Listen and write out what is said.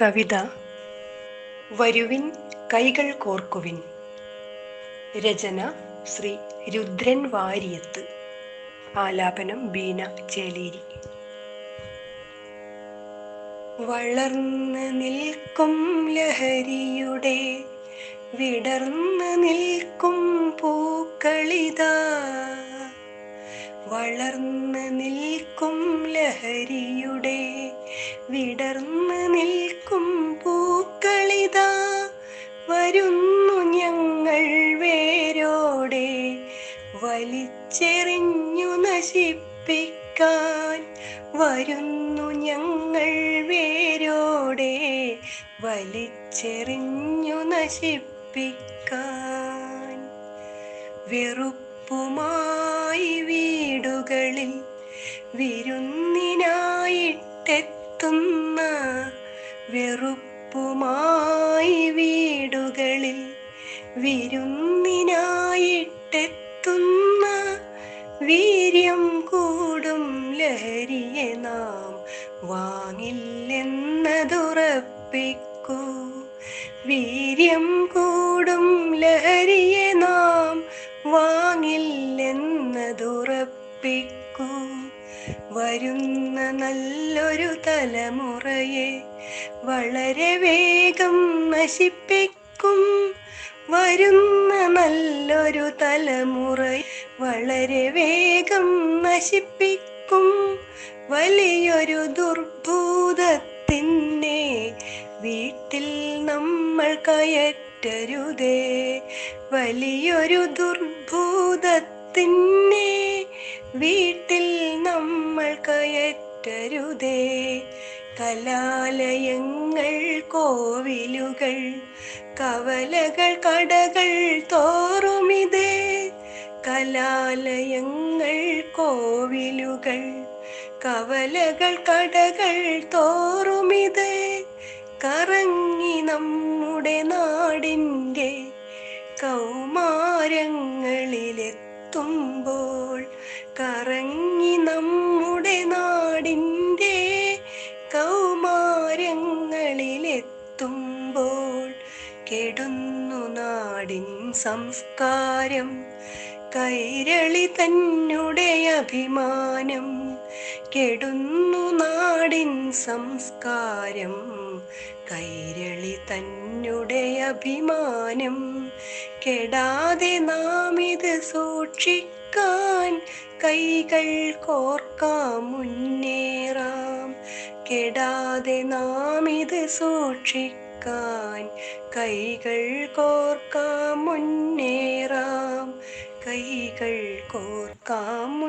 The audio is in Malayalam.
കവിത വരുവിൻ കൈകൾ കോർക്കുവിൻ. രചന ശ്രീ രുദ്രൻ വാരിയത്ത്. ആലാപനം ബീന ചേലേരി. വളർന്ന് നിൽക്കും ലഹരിയുടെ വിടർന്ന് നിൽക്കും പൂക്കളിതാ. വളർന്ന് നിൽക്കും ലഹരിയുടെ വിടർന്ന് നിൽക്കും പൂക്കളിതാ. വരുന്നു ഞങ്ങൾ വേരോടെ വലിച്ചെറിഞ്ഞു നശിപ്പിക്കാൻ. വരുന്നു ഞങ്ങൾ വേരോടെ വലിച്ചെറിഞ്ഞു നശിപ്പിക്കാൻ. വെറുപ്പുമായി വീടുകളിൽ വിരുന്നിനായിട്ടെത്തുന്ന വെറുപ്പുമായി വീടുകളിൽ വിരുന്നിനായിട്ടെത്തുന്ന വീര്യം കൂടും ലഹരിയെ നാം വാങ്ങില്ലെന്നതുറപ്പിക്കൂ. വീര്യം കൂടും ലഹരിയെ വാങ്ങില്ലെന്നതുറപ്പിക്കൂ വരുന്ന നല്ലൊരു തലമുറയെ വളരെ വേഗം നശിപ്പിക്കും. വരുന്ന നല്ലൊരു തലമുറ വളരെ വേഗം നശിപ്പിക്കും. വലിയൊരു ദുർഭൂതത്തിനെ വീട്ടിൽ നമ്മൾ കയറ്റരുതേ. വലിയൊരു ദുർഭൂതത്തിനെ വീട്ടിൽ നമ്മൾ കയറ്റരുതേ. കലാലയങ്ങൾ കോവിലുകൾ കവലകൾ കടകൾ തോറുമിതേ. കലാലയങ്ങൾ കോവിലുകൾ കവലകൾ കടകൾ തോറുമിതേ. കറങ്ങി നമ്മുടെ നാടിന്റെ കൗമാരങ്ങളിലെത്തുമ്പോൾ കറങ്ങി നമ്മുടെ നാടിന്റെ കൗമാരങ്ങളിലെത്തുമ്പോൾ കെടുന്നു നാടിൻ സംസ്കാരം കൈരളി തന്നെ അഭിമാനം കെടുന്നു നാടിൻ സംസ്കാരം കൈരളി തന്നെ അഭിമാനം കെടാതെ നാം ഇത് സൂക്ഷിക്കാൻ കൈകൾ കോർക്കാം മുന്നേറാം. കെടാതെ നാം ഇത് സൂക്ഷിക്കാൻ കൈകൾ കോർക്കാം മുന്നേറാം. കൈകൾ കോർക്കാം